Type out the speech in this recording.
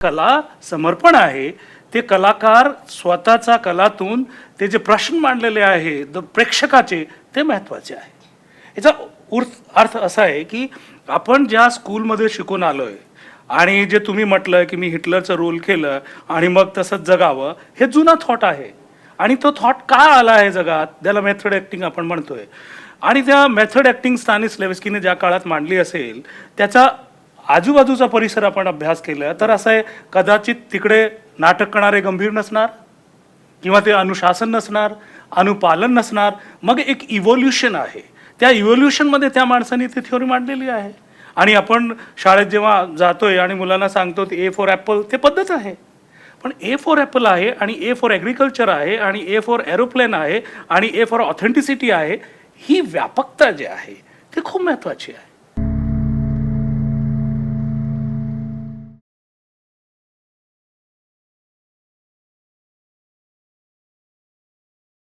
कला समर्पण आहे. ते कलाकार स्वतःचा कलातून ते जे प्रश्न मांडलेले आहे द प्रेक्षकाचे ते महत्त्वाचे आहे. याचा उर्थ अर्थ असा आहे की आपण ज्या स्कूलमध्ये शिकून आलोय आणि जे तुम्ही म्हटलं की मी हिटलरचं रोल केलं आणि मग तसंच जगावं हे जुना थॉट आहे. आणि तो थॉट का आला आहे जगात? त्याला मेथड ॲक्टिंग आपण म्हणतोय. आणि त्या मेथड ॲक्टिंग स्थानिक लेवस्कीने ज्या काळात मांडली असेल त्याचा आजूबाजूचा परिसर आपण अभ्यास केला तर असं आहे कदाचित तिकडे नाटक करणारे गंभीर नसणार किंवा ते अनुशासन नसणार अनुपालन नसणार. मग एक इव्होल्युशन आहे. त्या इव्होल्युशनमध्ये त्या माणसाने ती थ्योरी मांडलेली आहे. आणि आपण शाळेत जेव्हा जातोय आणि मुलांना सांगतो ते ए फॉर ॲपल ते पद्धत आहे. पण ए फॉर ॲपल आहे आणि ए फॉर ॲग्रिकल्चर आहे आणि ए फॉर एरोप्लेन आहे आणि ए फॉर ऑथेंटिसिटी आहे ही व्यापकता जी आहे ती खूप महत्त्वाची आहे.